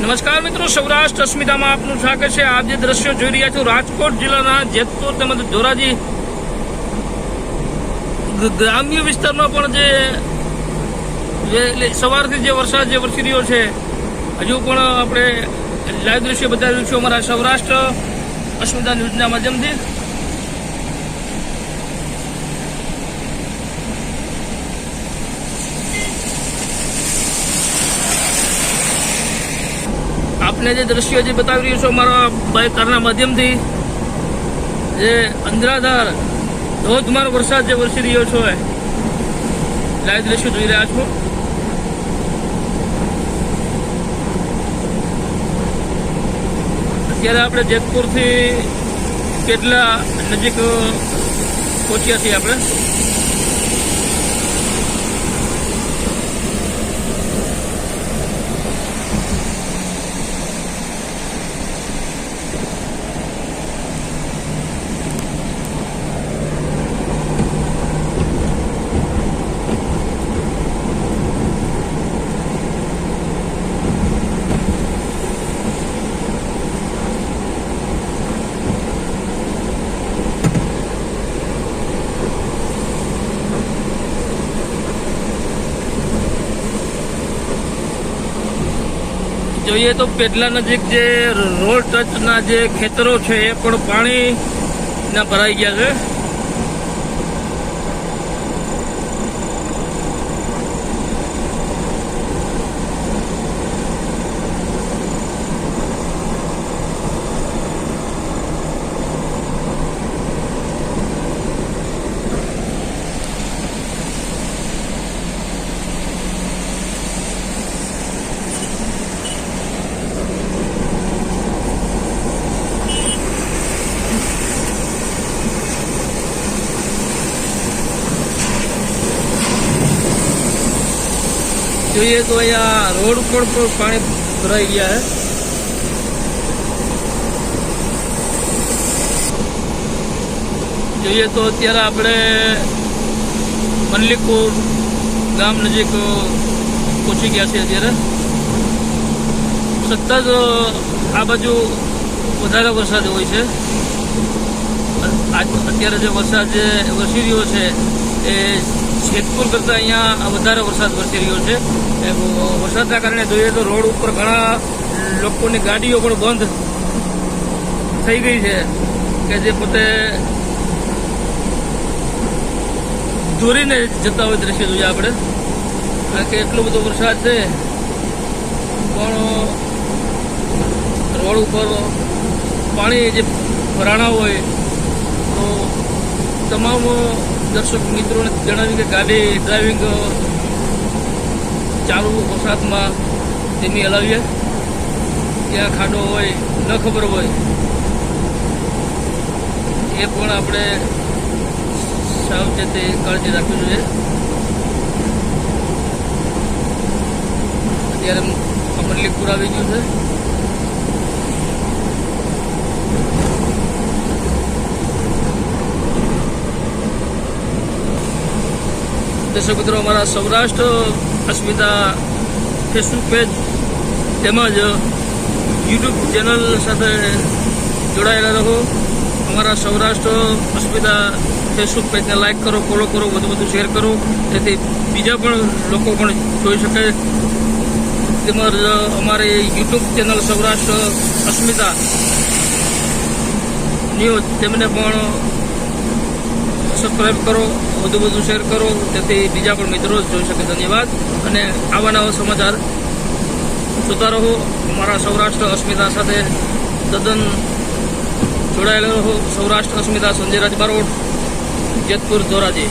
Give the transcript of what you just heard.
નમસ્કાર મિત્રો, સૌરાષ્ટ્ર અસ્મિતામાં આપનું સ્વાગત છે. આપ જે દ્રશ્યો જોઈ રહ્યા છો, રાજકોટ જિલ્લાના જેતપુર તેમજ ધોરાજી ગ્રામ્ય વિસ્તારમાં પણ જે સવારથી જે વરસાદ જે વરસી રહ્યો છે, હજુ પણ આપણે લાઈવ દ્રશ્ય બતાવી છું અમારા સૌરાષ્ટ્ર અસ્મિતા ન્યૂઝના માધ્યમથી. આપને જે દ્રશ્યો જે બતાવી રહ્યો છું અમારા બાઇક કારના માધ્યમથી, જે અંધરાધાર, ધોધમાર વરસાદ જે વરસી રહ્યો છો, લાઈવ દ્રશ્યો જોઈ રહ્યા છો. અત્યારે આપણે જેતપુરથી કેટલા નજીક પહોંચ્યા છીએ આપણે? જોઈએ તો પેટલા નજીક જે રોડ ટચના જે ખેતરો છે એ પણ પાણીના ભરાઈ ગયા છે. જોઈએ તો અહીંયા રોડ ઉપર પણ પાણી ભરાઈ ગયા છે જોઈએ તો અત્યારે આપણે મલ્લિકપુર ગામ નજીક પહોંચી ગયા છીએ અત્યારે. સતત આ બાજુ વધારે વરસાદ હોય છે. અત્યારે જે વરસાદ જે વરસી રહ્યો છે, એ જેતપુર કરતાં અહીંયા વધારે વરસાદ વરસી રહ્યો છે. વરસાદના કારણે જોઈએ તો રોડ ઉપર ઘણા લોકોની ગાડીઓ પણ બંધ થઈ ગઈ છે કે જે પોતે દોરીને જતા હોય દ્રશ્ય જોઈએ આપણે. કારણ કે એટલો બધો વરસાદ છે. પણ રોડ ઉપર પાણી જે ભરાણા હોય તો તમામ દર્શક મિત્રોને જણાવ્યું કે ગાડી ડ્રાઇવિંગ ચાલુ વરસાદમાં ધીમી હલાવીએ. ક્યાં ખાડો હોય, ન ખબર હોય, એ પણ આપણે સાવચેતી કાળજી રાખવી જોઈએ. અત્યારે અમરલીપુર આવી ગયું છે. દર્શક મિત્રો, અમારા સૌરાષ્ટ્ર અસ્મિતા ફેસબુક પેજ તેમજ યુટ્યુબ ચેનલ સાથે જોડાયેલા રહો. અમારા સૌરાષ્ટ્ર અસ્મિતા ફેસબુક પેજને લાઇક કરો, ફોલો કરો, વધુ વધુ શેર કરો. જેથી બીજા પણ લોકો પણ જોઈ શકે. તેમજ અમારી YouTube channel Saurashtra Asmita news, તેમને પણ સબસ્ક્રાઈબ કરો, વધુ વધુ શેર કરો. જેથી બીજા પણ મિત્રો જોઈ શકે. ધન્યવાદ. અને આવા નવા સમાચાર. જોતા રહો. અમારા સૌરાષ્ટ્ર અસ્મિતા સાથે તદ્દન જોડાયેલા રહો. સૌરાષ્ટ્ર અસ્મિતા, સંજય રાજ બારોટ જેતપુર ધોરાજી.